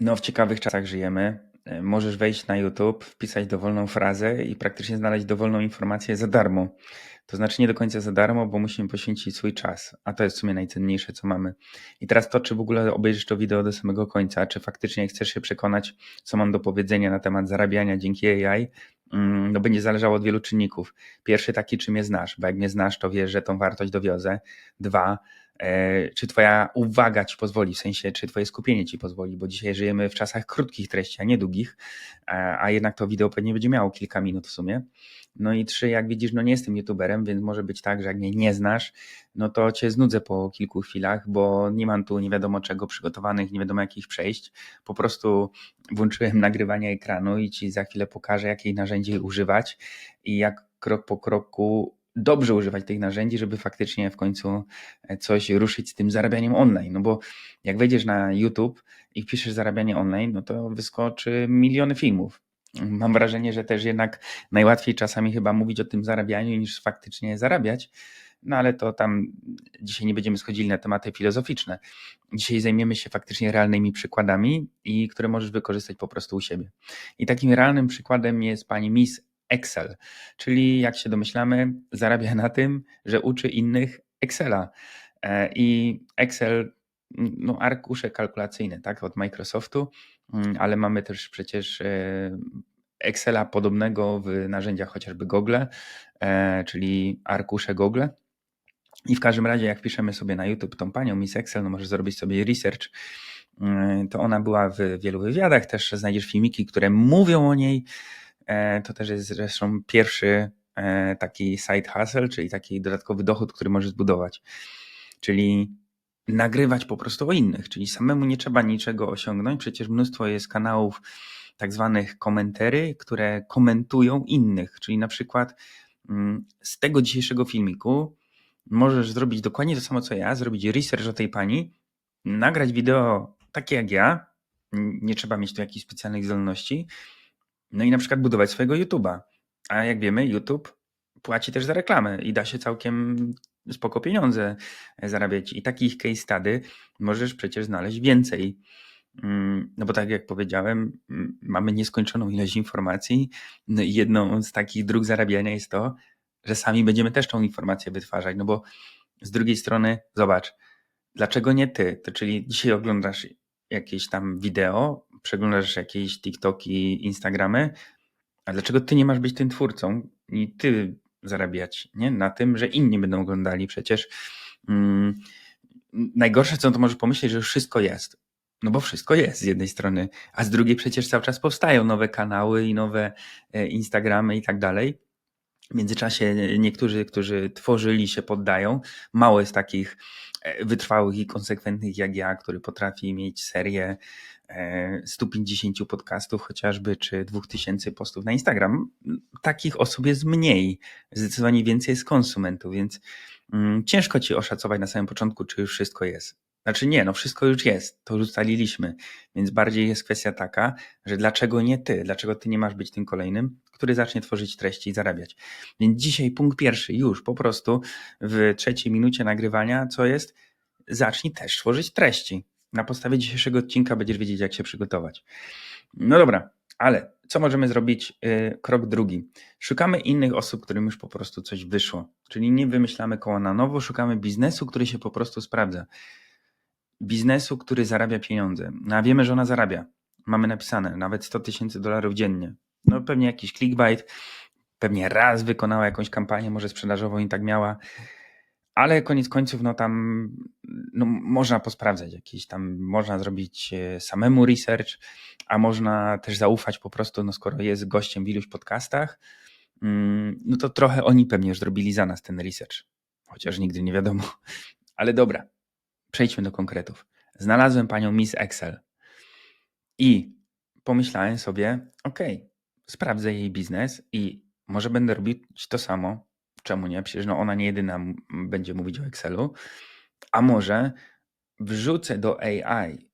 No, w ciekawych czasach żyjemy. E, Możesz wejść na YouTube, wpisać dowolną frazę i praktycznie znaleźć dowolną informację za darmo. To znaczy nie do końca za darmo, bo musimy poświęcić swój czas, a to jest w sumie najcenniejsze, co mamy. I teraz to, czy w ogóle obejrzysz to wideo do samego końca, czy faktycznie chcesz się przekonać, co mam do powiedzenia na temat zarabiania dzięki AI, mm, no będzie zależało od wielu czynników. Pierwszy taki, czy mnie znasz, bo jak mnie znasz, to wiesz, że tą wartość dowiozę. Dwa, czy twoja uwaga ci pozwoli, w sensie, czy twoje skupienie ci pozwoli, bo dzisiaj żyjemy w czasach krótkich treści, a nie długich, a, jednak to wideo pewnie będzie miało kilka minut w sumie. No i trzy, jak widzisz, no nie jestem youtuberem, więc może być tak, że jak mnie nie znasz, no to cię znudzę po kilku chwilach, bo nie mam tu nie wiadomo czego przygotowanych, nie wiadomo jakich przejść. Po prostu włączyłem nagrywanie ekranu i ci za chwilę pokażę, jakich narzędzi używać i jak krok po kroku dobrze używać tych narzędzi, żeby faktycznie w końcu coś ruszyć z tym zarabianiem online. No bo jak wejdziesz na YouTube i wpiszesz zarabianie online, no to wyskoczy miliony filmów. Mam wrażenie, że też jednak najłatwiej czasami chyba mówić o tym zarabianiu niż faktycznie zarabiać. No ale to tam dzisiaj nie będziemy schodzili na tematy filozoficzne. Dzisiaj zajmiemy się faktycznie realnymi przykładami, i które możesz wykorzystać po prostu u siebie. I takim realnym przykładem jest pani Miss Excel, czyli jak się domyślamy, zarabia na tym, że uczy innych Excela. E, I Excel, no arkusze kalkulacyjne, tak, od Microsoftu, mm, ale mamy też przecież e, Excela podobnego w narzędziach chociażby Google, e, czyli arkusze Google. I w każdym razie, jak piszemy sobie na YouTube tą panią Miss Excel, no możesz zrobić sobie research. Mm, To ona była w wielu wywiadach, też znajdziesz filmiki, które mówią o niej. E, To też jest zresztą pierwszy e, taki side hustle, czyli taki dodatkowy dochód, który możesz zbudować. Czyli nagrywać po prostu o innych, czyli samemu nie trzeba niczego osiągnąć. Przecież mnóstwo jest kanałów, tak zwanych komentary, które komentują innych. Czyli na przykład mm, z tego dzisiejszego filmiku możesz zrobić dokładnie to samo co ja, zrobić research o tej pani, nagrać wideo takie jak ja, nie trzeba mieć tu jakichś specjalnych zdolności, no i na przykład budować swojego YouTube'a. A jak wiemy, YouTube płaci też za reklamę i da się całkiem spoko pieniądze zarabiać. I takich case study możesz przecież znaleźć więcej. Mm, No bo tak jak powiedziałem, mm, mamy nieskończoną ilość informacji. No i jedną z takich dróg zarabiania jest to, że sami będziemy też tą informację wytwarzać. No bo z drugiej strony, zobacz, dlaczego nie ty? To czyli dzisiaj oglądasz jakieś tam wideo, przeglądasz jakieś TikToki, Instagramy, a dlaczego ty nie masz być tym twórcą i ty zarabiać nie? na tym, że inni będą oglądali? Przecież mm, najgorsze, co to może pomyśleć, że już wszystko jest. No bo wszystko jest z jednej strony, a z drugiej przecież cały czas powstają nowe kanały i nowe e, Instagramy i tak dalej. W międzyczasie niektórzy, którzy tworzyli, się poddają. Mało jest takich e, wytrwałych i konsekwentnych jak ja, który potrafi mieć serię 150 podcastów chociażby, czy 2000 postów na Instagram. Takich osób jest mniej. Zdecydowanie więcej jest konsumentów, więc mm, ciężko ci oszacować na samym początku, czy już wszystko jest. Znaczy nie, no wszystko już jest, to już ustaliliśmy, więc bardziej jest kwestia taka, że dlaczego nie ty, dlaczego ty nie masz być tym kolejnym, który zacznie tworzyć treści i zarabiać. Więc dzisiaj punkt pierwszy, już po prostu w trzeciej minucie nagrywania, co jest? Zacznij też tworzyć treści. Na podstawie dzisiejszego odcinka będziesz wiedzieć, jak się przygotować. No dobra, ale co możemy zrobić? Yy, Krok drugi. Szukamy innych osób, którym już po prostu coś wyszło. Czyli nie wymyślamy koła na nowo, szukamy biznesu, który się po prostu sprawdza. Biznesu, który zarabia pieniądze. No a wiemy, że ona zarabia. Mamy napisane nawet 100 tysięcy dolarów dziennie. No pewnie jakiś clickbait, pewnie raz wykonała jakąś kampanię, może sprzedażową i tak miała, ale koniec końców, no tam no, można posprawdzać jakieś tam, można zrobić e, samemu research, a można też zaufać po prostu, no skoro jest gościem w iluś podcastach, mm, no to trochę oni pewnie już zrobili za nas ten research, chociaż nigdy nie wiadomo. Ale dobra, przejdźmy do konkretów. Znalazłem panią Miss Excel i pomyślałem sobie, okej, sprawdzę jej biznes i może będę robić to samo. Czemu nie? Przecież no ona nie jedyna będzie mówić o Excelu. A może wrzucę do AI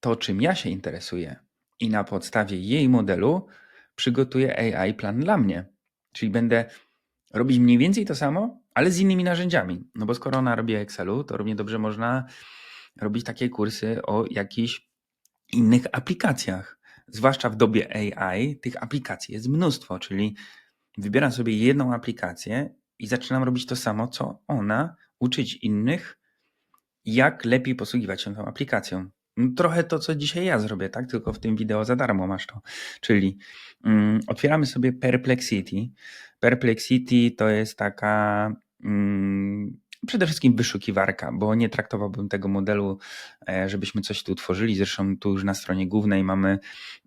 to, czym ja się interesuję i na podstawie jej modelu przygotuję AI plan dla mnie. Czyli będę robić mniej więcej to samo, ale z innymi narzędziami. No bo skoro ona robi Excelu, to równie dobrze można robić takie kursy o jakichś innych aplikacjach. Zwłaszcza w dobie AI tych aplikacji jest mnóstwo, czyli wybieram sobie jedną aplikację i zaczynam robić to samo, co ona, uczyć innych, jak lepiej posługiwać się tą aplikacją. No, trochę to, co dzisiaj ja zrobię, tak? Tylko w tym wideo za darmo masz to. Czyli mm, otwieramy sobie Perplexity. Perplexity to jest taka mm, przede wszystkim wyszukiwarka, bo nie traktowałbym tego modelu, e, żebyśmy coś tu tworzyli. Zresztą tu już na stronie głównej mamy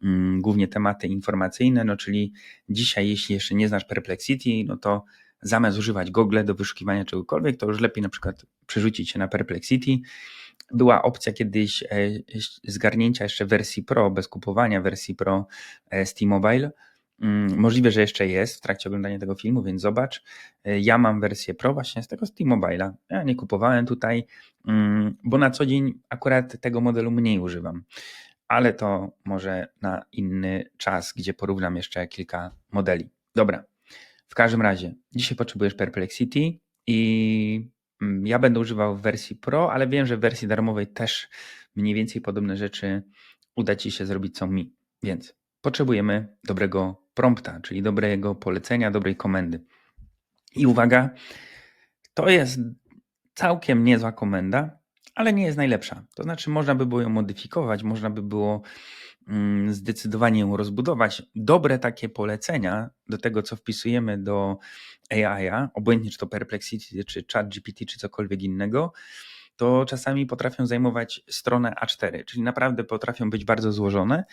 mm, głównie tematy informacyjne, no czyli dzisiaj, jeśli jeszcze nie znasz Perplexity, no to zamiast używać Google do wyszukiwania czegokolwiek, to już lepiej na przykład przerzucić się na Perplexity. Była opcja kiedyś e, zgarnięcia jeszcze wersji Pro, bez kupowania wersji Pro e, z T-Mobile. Mm, możliwe, że jeszcze jest w trakcie oglądania tego filmu, więc zobacz. E, ja mam wersję Pro właśnie z tego z T-Mobile'a. Ja nie kupowałem tutaj, mm, bo na co dzień akurat tego modelu mniej używam. Ale to może na inny czas, gdzie porównam jeszcze kilka modeli. Dobra, w każdym razie, dzisiaj potrzebujesz Perplexity i mm, ja będę używał wersji Pro, ale wiem, że w wersji darmowej też mniej więcej podobne rzeczy uda Ci się zrobić co mi. Więc potrzebujemy dobrego prompta, czyli dobrego polecenia, dobrej komendy. I uwaga, to jest całkiem niezła komenda, ale nie jest najlepsza. To znaczy, można by było ją modyfikować, można by było zdecydowanie ją rozbudować. Dobre takie polecenia do tego, co wpisujemy do AI, obojętnie czy to Perplexity, czy ChatGPT, czy cokolwiek innego, to czasami potrafią zajmować stronę A4, czyli naprawdę potrafią być bardzo złożone.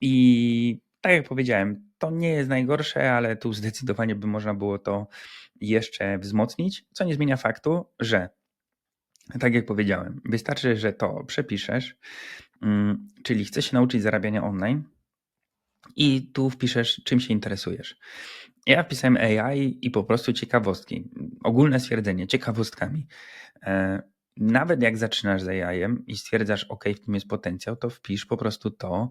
I tak jak powiedziałem, to nie jest najgorsze, ale tu zdecydowanie by można było to jeszcze wzmocnić, co nie zmienia faktu, że tak jak powiedziałem, wystarczy, że to przepiszesz, Mm, czyli chcesz się nauczyć zarabiania online i tu wpiszesz, czym się interesujesz. Ja wpisałem AI i po prostu ciekawostki. Ogólne stwierdzenie, ciekawostkami. E, nawet jak zaczynasz z AI i stwierdzasz, OK, w tym jest potencjał, to wpisz po prostu to,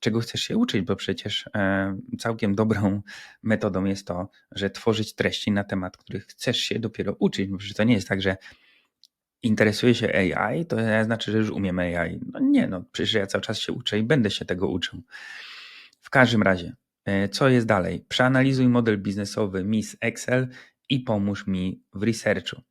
czego chcesz się uczyć, bo przecież e, całkiem dobrą metodą jest to, że tworzyć treści na temat, których chcesz się dopiero uczyć. Bo to nie jest tak, że interesuję się AI, to znaczy, że już umiem AI. No nie, no przecież ja cały czas się uczę i będę się tego uczył. W każdym razie, e, co jest dalej? Przeanalizuj model biznesowy MIS Excel i pomóż mi w researchu.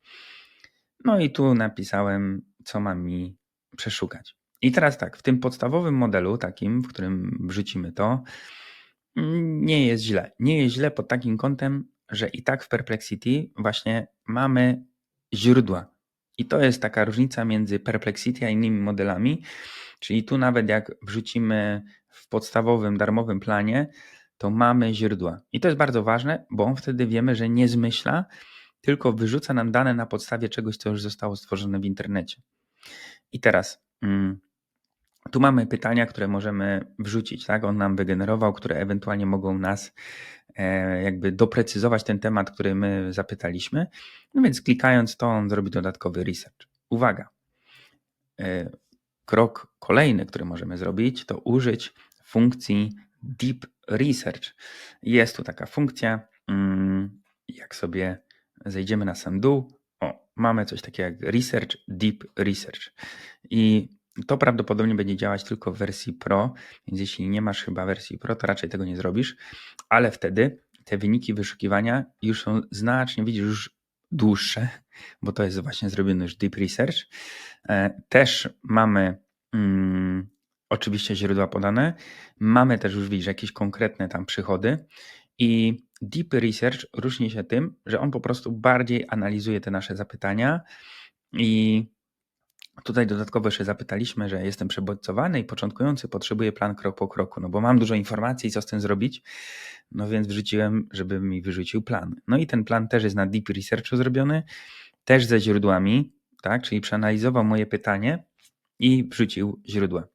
No i tu napisałem, co mam mi przeszukać. I teraz tak, w tym podstawowym modelu, takim, w którym wrzucimy to, nie jest źle. Nie jest źle pod takim kątem, że i tak w Perplexity właśnie mamy źródła i to jest taka różnica między Perplexity a innymi modelami. Czyli tu nawet jak wrzucimy w podstawowym, darmowym planie, to mamy źródła. I to jest bardzo ważne, bo on wtedy wiemy, że nie zmyśla, tylko wyrzuca nam dane na podstawie czegoś, co już zostało stworzone w internecie. I teraz mm, tu mamy pytania, które możemy wrzucić, tak? On nam wygenerował, które ewentualnie mogą nas e, jakby doprecyzować ten temat, który my zapytaliśmy. No więc klikając to, on zrobi dodatkowy research. Uwaga. E, krok kolejny, który możemy zrobić, to użyć funkcji Deep Research. Jest tu taka funkcja, mm, jak sobie zejdziemy na sam dół, o, mamy coś takiego jak Research, Deep Research. I to prawdopodobnie będzie działać tylko w wersji Pro, więc jeśli nie masz chyba wersji Pro, to raczej tego nie zrobisz, ale wtedy te wyniki wyszukiwania już są znacznie, widzisz, już dłuższe, bo to jest właśnie zrobione już deep research. E, też mamy mm, oczywiście źródła podane, mamy też już, widzisz, jakieś konkretne tam przychody i deep research różni się tym, że on po prostu bardziej analizuje te nasze zapytania i Tutaj dodatkowo jeszcze zapytaliśmy, że jestem przebodźcowany i początkujący potrzebuje plan krok po kroku, no bo mam dużo informacji, co z tym zrobić, no więc wrzuciłem, żeby mi wyrzucił plan. No i ten plan też jest na Deep Researchu zrobiony, też ze źródłami, tak, czyli przeanalizował moje pytanie i wrzucił źródła.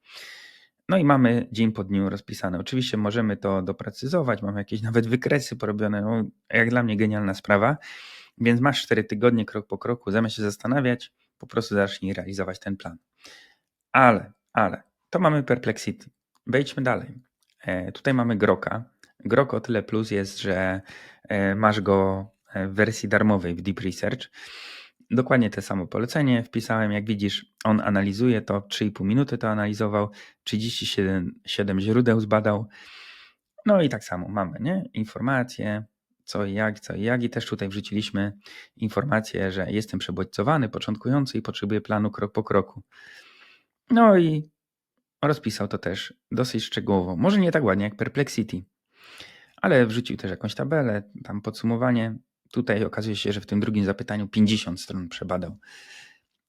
No i mamy dzień po dniu rozpisane. Oczywiście możemy to doprecyzować, mamy jakieś nawet wykresy porobione, no, jak dla mnie genialna sprawa, więc masz 4 tygodnie krok po kroku, zamiast się zastanawiać, po prostu zacznij realizować ten plan. Ale, ale, to mamy Perplexity. Wejdźmy dalej. E, tutaj mamy Groka. Grok o tyle plus jest, że e, masz go e, w wersji darmowej w Deep Research. dokładnie te samo polecenie wpisałem. Jak widzisz, on analizuje to, 3,5 minuty to analizował, 37 7 źródeł zbadał. No i tak samo mamy, nie? Informacje, co i jak, co i jak. I też tutaj wrzuciliśmy informację, że jestem przebodźcowany, początkujący i potrzebuję planu krok po kroku. No i rozpisał to też dosyć szczegółowo. Może nie tak ładnie jak Perplexity, ale wrzucił też jakąś tabelę, tam podsumowanie. Tutaj okazuje się, że w tym drugim zapytaniu 50 stron przebadał.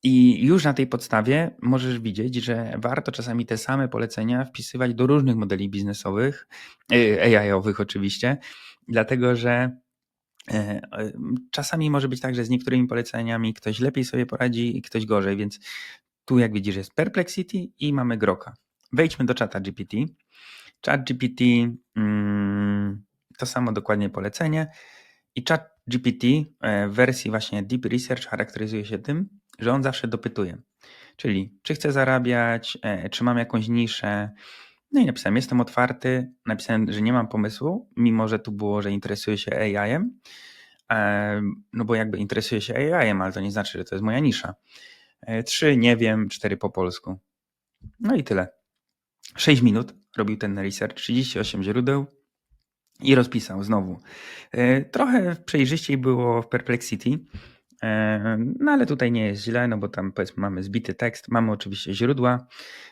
I już na tej podstawie możesz widzieć, że warto czasami te same polecenia wpisywać do różnych modeli biznesowych, y, AI-owych oczywiście, dlatego że e, czasami może być tak, że z niektórymi poleceniami ktoś lepiej sobie poradzi i ktoś gorzej, więc tu jak widzisz jest Perplexity i mamy Groka. Wejdźmy do czata GPT. Chat GPT mm, to samo dokładnie polecenie i chat GPT e, w wersji właśnie Deep Research charakteryzuje się tym, że on zawsze dopytuje. Czyli czy chcę zarabiać, e, czy mam jakąś niszę. No i napisałem, jestem otwarty. Napisałem, że nie mam pomysłu, mimo że tu było, że interesuję się AI-em. E, no bo jakby interesuję się AI-em, ale to nie znaczy, że to jest moja nisza. Trzy nie wiem, cztery po polsku. No i tyle. 6 minut robił ten research, 38 źródeł i rozpisał znowu. E, trochę przejrzyściej było w Perplexity, e, no ale tutaj nie jest źle, no bo tam powiedzmy mamy zbity tekst, mamy oczywiście źródła,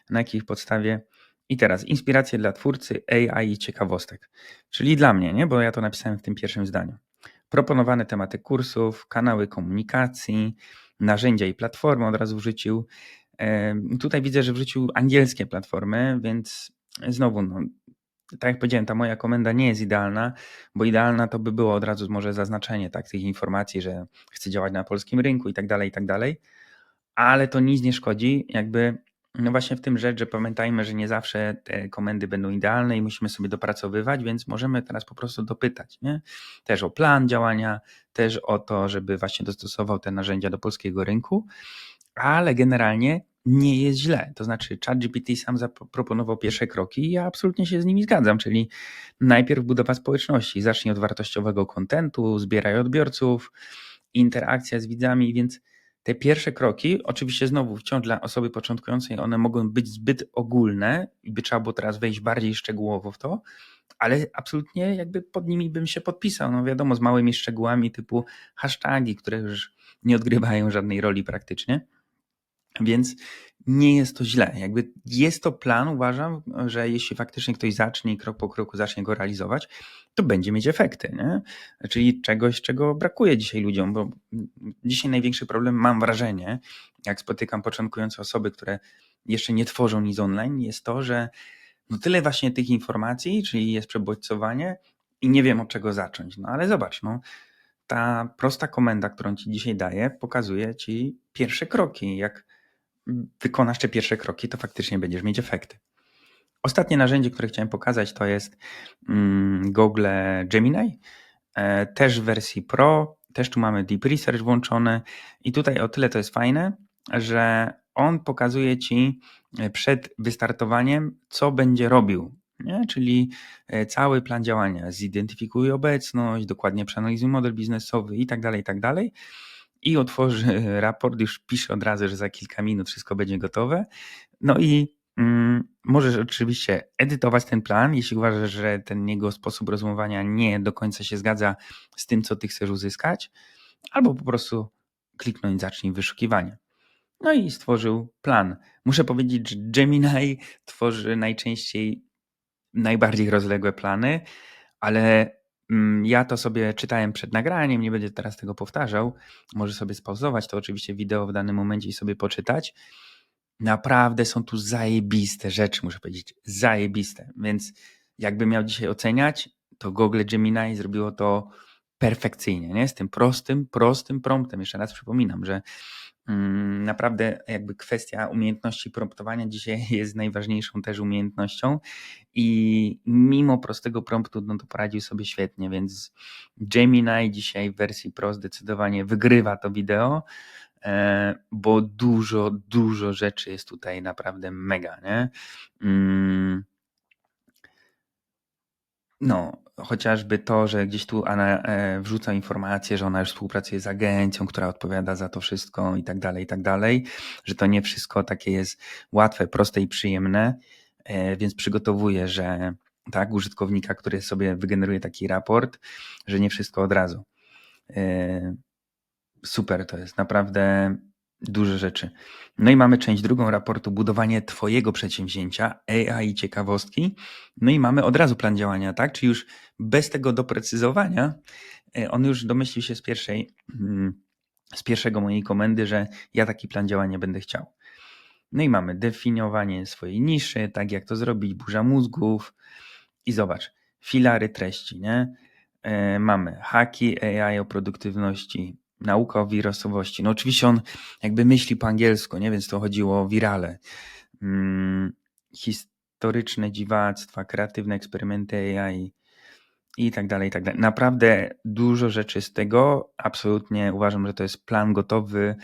na jakich podstawie. I teraz inspiracje dla twórcy AI i ciekawostek, czyli dla mnie, nie? bo ja to napisałem w tym pierwszym zdaniu. Proponowane tematy kursów, kanały komunikacji, narzędzia i platformy od razu wrzucił. Tutaj widzę, że wrzucił angielskie platformy, więc znowu, no, tak jak powiedziałem, ta moja komenda nie jest idealna, bo idealna to by było od razu może zaznaczenie tak, tych informacji, że chcę działać na polskim rynku i tak dalej, i tak dalej, ale to nic nie szkodzi, jakby no właśnie w tym rzecz, że pamiętajmy, że nie zawsze te komendy będą idealne i musimy sobie dopracowywać, więc możemy teraz po prostu dopytać, nie? Też o plan działania, też o to, żeby właśnie dostosował te narzędzia do polskiego rynku, ale generalnie nie jest źle. To znaczy, ChatGPT sam zaproponował pierwsze kroki i ja absolutnie się z nimi zgadzam, czyli najpierw budowa społeczności. Zacznij od wartościowego kontentu, zbieraj odbiorców, interakcja z widzami, więc te pierwsze kroki, oczywiście znowu wciąż dla osoby początkującej, one mogą być zbyt ogólne i by trzeba było teraz wejść bardziej szczegółowo w to, ale absolutnie jakby pod nimi bym się podpisał. No wiadomo, z małymi szczegółami typu hasztagi, które już nie odgrywają żadnej roli praktycznie. Więc nie jest to źle. Jakby jest to plan, uważam, że jeśli faktycznie ktoś zacznie i krok po kroku zacznie go realizować, to będzie mieć efekty. Nie? Czyli czegoś, czego brakuje dzisiaj ludziom, bo dzisiaj największy problem, mam wrażenie, jak spotykam początkujące osoby, które jeszcze nie tworzą nic online, jest to, że no tyle właśnie tych informacji, czyli jest przebodźcowanie i nie wiem od czego zacząć. No ale zobacz, no, ta prosta komenda, którą ci dzisiaj daję, pokazuje ci pierwsze kroki, jak wykonasz te pierwsze kroki, to faktycznie będziesz mieć efekty. Ostatnie narzędzie, które chciałem pokazać, to jest mm, Google Gemini, e, też w wersji Pro, też tu mamy Deep Research włączone i tutaj o tyle to jest fajne, że on pokazuje Ci e, przed wystartowaniem, co będzie robił. Nie? Czyli e, cały plan działania, zidentyfikuje obecność, dokładnie przeanalizuje model biznesowy i tak dalej, i tak dalej i otworzy raport, już pisze od razu, że za kilka minut wszystko będzie gotowe. No i mm, możesz oczywiście edytować ten plan, jeśli uważasz, że ten jego sposób rozmowania nie do końca się zgadza z tym, co ty chcesz uzyskać, albo po prostu kliknąć zacznij wyszukiwanie. No i stworzył plan. Muszę powiedzieć, że Gemini tworzy najczęściej najbardziej rozległe plany, ale ja to sobie czytałem przed nagraniem, nie będę teraz tego powtarzał. Może sobie spauzować to oczywiście wideo w danym momencie i sobie poczytać. Naprawdę są tu zajebiste rzeczy, muszę powiedzieć, zajebiste. Więc jakbym miał dzisiaj oceniać, to Google Gemini zrobiło to perfekcyjnie, nie? Z tym prostym, prostym promptem. Jeszcze raz przypominam, że Mm, naprawdę jakby kwestia umiejętności promptowania dzisiaj jest najważniejszą też umiejętnością i mimo prostego promptu no to poradził sobie świetnie, więc Gemini dzisiaj w wersji Pro zdecydowanie wygrywa to wideo, e, bo dużo, dużo rzeczy jest tutaj naprawdę mega, nie? Mm. No, chociażby to, że gdzieś tu Anna e, wrzuca informację, że ona już współpracuje z agencją, która odpowiada za to wszystko i tak dalej, i tak dalej, że to nie wszystko takie jest łatwe, proste i przyjemne, e, więc przygotowuję, że tak, użytkownika, który sobie wygeneruje taki raport, że nie wszystko od razu. E, super to jest, naprawdę duże rzeczy. No i mamy część drugą raportu, budowanie Twojego przedsięwzięcia, AI ciekawostki. No i mamy od razu plan działania, tak? Czyli już bez tego doprecyzowania, e, on już domyślił się z pierwszej, mm, z pierwszego mojej komendy, że ja taki plan działania będę chciał. No i mamy definiowanie swojej niszy, tak jak to zrobić, burza mózgów i zobacz, filary treści, nie? E, mamy haki AI o produktywności, nauka o wirusowości. No oczywiście on jakby myśli po angielsku, nie? Więc to chodziło o wirale. Hmm, historyczne dziwactwa, kreatywne eksperymenty AI i tak dalej, i tak dalej. Naprawdę dużo rzeczy z tego. Absolutnie uważam, że to jest plan gotowy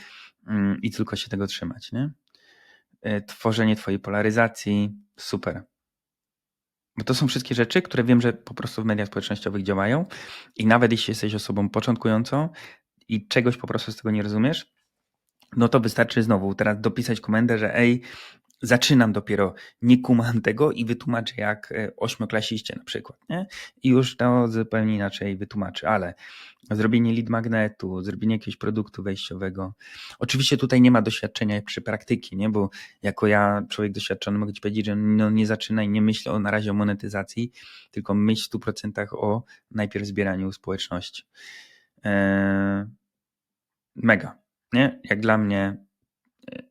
hmm, i tylko się tego trzymać, nie? E, tworzenie twojej polaryzacji, super. Bo to są wszystkie rzeczy, które wiem, że po prostu w mediach społecznościowych działają i nawet jeśli jesteś osobą początkującą, i czegoś po prostu z tego nie rozumiesz, no to wystarczy znowu teraz dopisać komendę, że ej, zaczynam dopiero, nie kumam tego i wytłumaczę jak e, ośmioklasiście na przykład, nie? I już to zupełnie inaczej wytłumaczy, ale zrobienie lead magnetu, zrobienie jakiegoś produktu wejściowego. Oczywiście tutaj nie ma doświadczenia przy praktyki, nie? Bo jako ja, człowiek doświadczony, mogę ci powiedzieć, że no nie zaczynaj, nie myśl o, na razie o monetyzacji, tylko myśl w 100% o najpierw zbieraniu społeczności. Eee, mega, nie? Jak dla mnie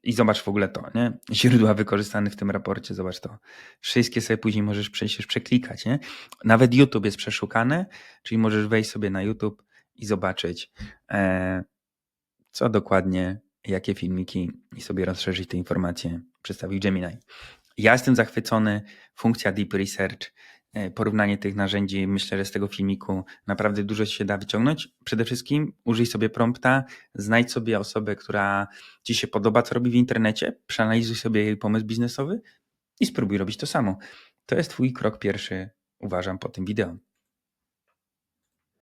i zobacz w ogóle to, nie? Źródła wykorzystane w tym raporcie, zobacz to. Wszystkie sobie później możesz przejść, przeklikać, nie? Nawet YouTube jest przeszukany, czyli możesz wejść sobie na YouTube i zobaczyć, e, co dokładnie, jakie filmiki i sobie rozszerzyć te informacje, przedstawił Gemini. Ja jestem zachwycony, funkcja Deep Research porównanie tych narzędzi. Myślę, że z tego filmiku naprawdę dużo się da wyciągnąć. Przede wszystkim użyj sobie prompta, znajdź sobie osobę, która Ci się podoba, co robi w internecie, przeanalizuj sobie jej pomysł biznesowy i spróbuj robić to samo. To jest Twój krok pierwszy, uważam, po tym wideo.